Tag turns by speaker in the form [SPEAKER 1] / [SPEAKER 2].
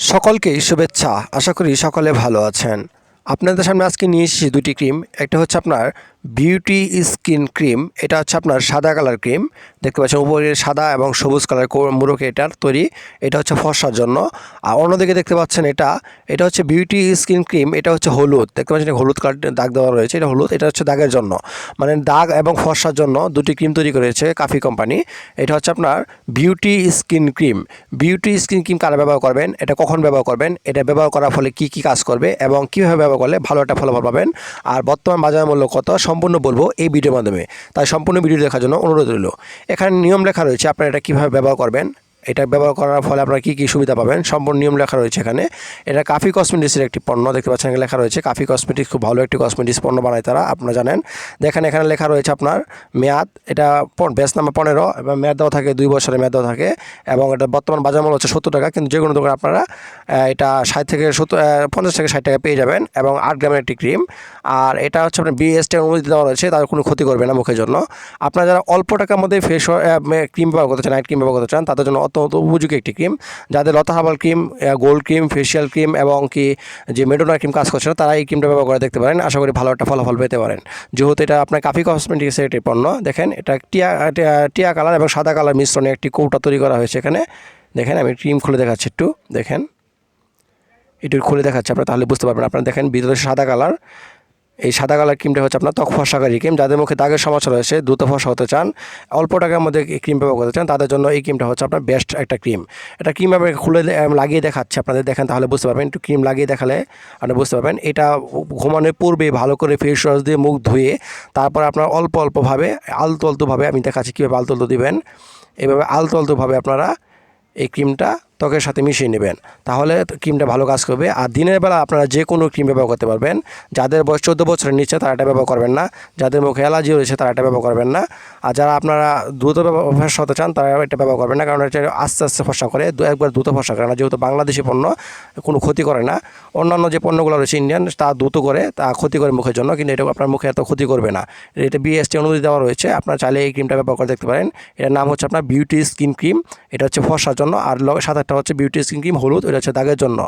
[SPEAKER 1] সকলকেই শুভেচ্ছা। আশা করি সকলে ভালো আছেন। আপনাদের সামনে আজকে নিয়ে এসেছি দুটি ক্রিম। একটা হচ্ছে আপনার বিউটি স্কিন ক্রিম, এটা হচ্ছে আপনার সাদা কালার ক্রিম। দেখতে পাচ্ছেন উপরে সাদা এবং সবুজ কালার মুরকে এটার তৈরি। এটা হচ্ছে ফর্সার জন্য। আর অন্যদিকে দেখতে পাচ্ছেন এটা এটা হচ্ছে বিউটি স্কিন ক্রিম, এটা হচ্ছে হলুদ। দেখতে পাচ্ছেন হলুদ কালার দাগ দেওয়া রয়েছে, এটা হলুদ, এটা হচ্ছে দাগের জন্য। মানে দাগ এবং ফর্সার জন্য দুটি ক্রিম তৈরি করেছে কাফি কোম্পানি। এটা হচ্ছে আপনার beauty skin cream. Beauty skin cream কারা ব্যবহার করবেন, এটা কখন ব্যবহার করবেন, এটা ব্যবহার করার ফলে কি কি কাজ করবে এবং কীভাবে ব্যবহার করলে ভালো একটা ফলাফল পাবেন। আর বর্তমান বাজার মূল্য কত সম্পূর্ণ বলব এই ভিডিওর মাধ্যমে। তাই সম্পূর্ণ ভিডিও দেখার জন্য অনুরোধ রইল। এখানে নিয়ম লেখা রয়েছে, আপনারা এটা কীভাবে ব্যবহার করবেন এটা ব্যবহার করার ফলে আপনারা কী কী সুবিধা পাবেন? সম্পূর্ণ নিয়ম লেখা রয়েছে এখানে। এটা কাফি কসমেটিক্সের একটি পণ্য, দেখতে পাচ্ছেন লেখা রয়েছে, কাফি কসমেটিক্স খুব ভালো একটি কসমেটিক্স পণ্য বানায় তারা, আপনারা জানেন। দেখেন এখানে লেখা রয়েছে আপনার মেয়াদ, এটা ব্যাস নাম্বার পনেরো, এবং মেয়াদ দেওয়া থাকে দুই বছরের মেয়াদ দেওয়া থাকে, এবং এটা বর্তমান বাজার মূল্য হচ্ছে সত্তর টাকা, কিন্তু যে কোনো দোকানে আপনারা এটা ষাট থেকে সত্তর পঞ্চাশ থেকে ষাট টাকা পেয়ে যাবেন, এবং আট গ্রামের একটি ক্রিম আর এটা হচ্ছে আপনার বিএসটি অনুমতি দেওয়া রয়েছে, তার কোনো ক্ষতি করবে না মুখের জন্য। আপনারা যারা অল্প টাকার মধ্যে ফেস ক্রিম ব্যবহার করতে চান নাইট ক্রিম ব্যবহার করতে চান, তাদের জন্য অত্যন্ত উপযোগী একটি ক্রিম। যাদের Lata herbal cream gold cream, facial cream এবং কি যে মেডোনা ক্রিম কাজ করছে না, তারা এই ক্রিমটা ব্যবহার করে দেখতে পারেন। আশা করি ভালো একটা ফলাফল পেতে পারেন। যেহেতু এটা আপনার কাফি কসমেটিক্সের একটি পণ্য, দেখেন এটা টিয়া, টিয়া- কালার এবং সাদা কালার মিশ্রণে একটি কৌটা তৈরি করা হয়েছে এখানে। দেখেন আমি ক্রিম খুলে দেখাচ্ছি একটু, দেখেন। একটু খুলে দেখাচ্ছি আপনারা, তাহলে বুঝতে পারবেন। আপনারা দেখেন ভিতরে সাদা কালার এই সাদা কালার ক্রিমটা হচ্ছে আপনার ত্বক ফর্সাকারী ক্রিম। যাদের মুখে দাগের সমস্যা রয়েছে, দ্রুত ফসা হতে চান, অল্প টাকার মধ্যে এই ক্রিম ব্যবহার করতে চান, তাদের জন্য এই ক্রিমটা হচ্ছে আপনার বেস্ট একটা ক্রিম। এটা ক্রিম আমি খুলে লাগিয়ে দেখাচ্ছি, আপনাদের দেখেন তাহলে বুঝতে পারবেন। একটু ক্রিম লাগিয়ে দেখালে আপনি বুঝতে পারবেন। এটা ঘুমানোর পূর্বে ভালো করে ফেস ওয়াশ দিয়ে মুখ ধুয়ে, তারপর আপনার অল্প অল্পভাবে আলতো আলতোভাবে আমি দেখাচ্ছি কীভাবে আলতো আলতো দিবেন। এভাবে আলতো আলতোভাবে আপনারা এই ক্রিমটা ত্বকের সাথে মিশিয়ে নেবেন। তাহলে ক্রিমটা ভালো কাজ করবে। আর দিনের বেলা আপনারা যে কোনো ক্রিম ব্যবহার করতে পারবেন। যাদের বয়স চোদ্দ বছরের নিচে তারা এটা ব্যবহার করবেন না। যাদের মুখে অ্যালার্জি রয়েছে তারা এটা ব্যবহার করবেন না। আর যারা আপনারা দ্রুত ফসা হতে চান তারা এটা ব্যবহার করবেন না। কারণ এটা আস্তে আস্তে ফসা করে দু, একবার দ্রুত ফসা করে না। যেহেতু বাংলাদেশি পণ্য, কোনো ক্ষতি করে না। অন্যান্য যে পণ্যগুলো রয়েছে ইন্ডিয়ান, তা দ্রুত করে তা ক্ষতি করে মুখের জন্য। কিন্তু এটা আপনার মুখে এত ক্ষতি করবে না। এটা বিএসটি অনুমতি দেওয়া রয়েছে। আপনারা চাইলে এই ক্রিমটা ব্যবহার করে দেখতে পারেন। এটার নাম হচ্ছে আপনার বিউটি স্কিন ক্রিম এটা হচ্ছে ফর্সার জন্য। আর সাত একটা হচ্ছে বিউটি স্কিন ক্রিম হলুদ ওইটা হচ্ছে দাগের জন্য।